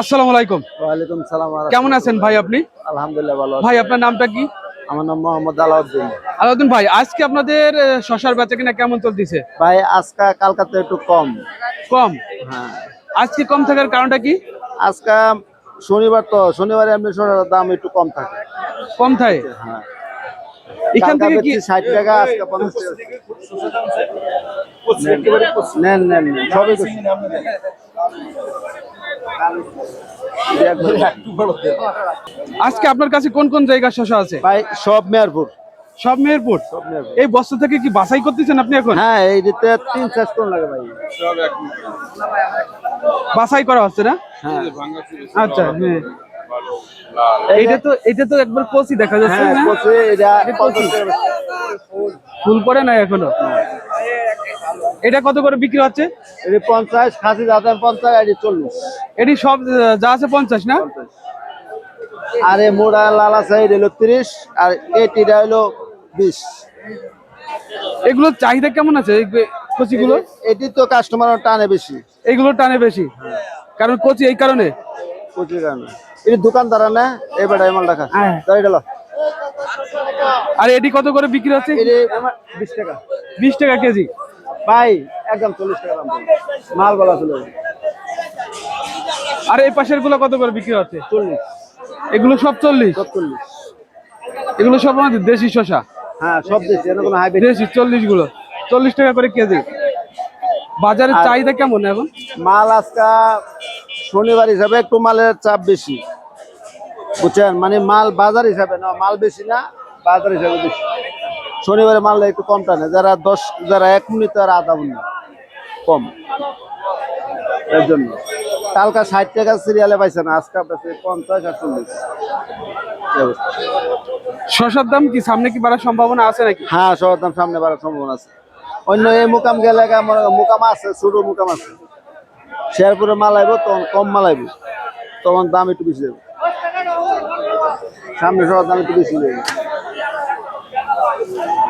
আসসালামু আলাইকুম। ওয়ালাইকুম সালাম কেমন আছেন ভাই আপনি? আলহামদুলিল্লাহ ভালো ভাই আপনার নামটা কি? আমার নাম মোহাম্মদ আলাউদ্দিন। আলাউদ্দিন ভাই আজকে আপনাদের শশার বেচা কিনা কেমন চলতেছে? ভাই আজকা কালকাতে একটু কম। কম? হ্যাঁ। আজকে কম থাকার কারণটা কি? আজকা শনিবার তো শনিবারে এমনি সোনার দাম একটু কম থাকে। কম থাকে? হ্যাঁ। এখান থেকে কি ষাট টাকা আজকে পঞ্চাশ টাকা। নেন নেন সবই আজকে আপনার কাছে কোন কোন জায়গার শশা আছে? ভাই সব মেয়ারপুর সব মেহেরপুর? মেয়ারপুর এই বস্তা থেকে কি বাছাই করতেছেন আপনি এখন? হ্যাঁ এই দিতে তিন চাষ কোন লাগে ভাই। বাছাই করা হচ্ছে না? হ্যাঁ। আচ্ছা হ্যাঁ। এইটা তো এটা তো একবার কচি দেখা যাচ্ছে হ্যাঁ না? কচি, এটা ফুল পড়ে নাই এখনও? এটা কত করে বিক্রি হচ্ছে? এটি পঞ্চাশ খাসি দাদা পঞ্চাশ এটি চল্লিশ। এটি সব যা আছে পঞ্চাশ না? আর এই মোড়া লালা সাইড হলো তিরিশ আর এটিটা হলো বিশ। এগুলোর চাহিদা কেমন আছে কচিগুলো? এটি তো কাস্টমার টানে বেশি। এগুলো টানে বেশি। কারণ কচি এই কারণে? কারণে। এটি দোকানদার না এবার মাল রাখা হ্যাঁ। আর এটি কত করে বিক্রি হচ্ছে? এটি বিশ টাকা। বিশ টাকা কেজি। ভাই একদম চল্লিশ টাকা দাম মাল বলা ছিল আর এই পাশেরগুলো কত করে বিক্রি হচ্ছে? চল্লিশ। এগুলো সব চল্লিশ? চল্লিশ। এগুলো সব আমাদের দেশি শশা হ্যাঁ সব দিচ্ছি এর কোনো হাইব্রিড দেশি চল্লিশগুলো চল্লিশ টাকা করে কেজি। বাজারের চাহিদা কেমন এখন? মাল আজকা শনিবার হিসাবে একটু মালের চাপ বেশি। বুঝছেন? মানে মাল বাজার হিসাবে না মাল বেশি না বাজার হিসাবে বেশি। শনিবারে মাল একটু কম টানে। যারা দশ যারা এক মিনিট আর আধা মিনিট কম। এর জন্য। কালকা ষাট টাকা সিরিয়ালে পাইছে না আজকে পাইছে পঞ্চাশ আর চল্লিশ। শশার দাম কি সামনে কি বাড়ার সম্ভাবনা আছে নাকি? হ্যাঁ সবার দাম সামনে বাড়ার সম্ভাবনা আছে। অন্য এই মুকাম গেলে আমার মুকাম আছে ছোট মুকাম আছে। শেয়ারপুরে মাল আইব তখন কম মাল আইব। তখন দাম একটু বেশি যাবে। সামনে সবার দাম একটু বেশি যাবে। Deus.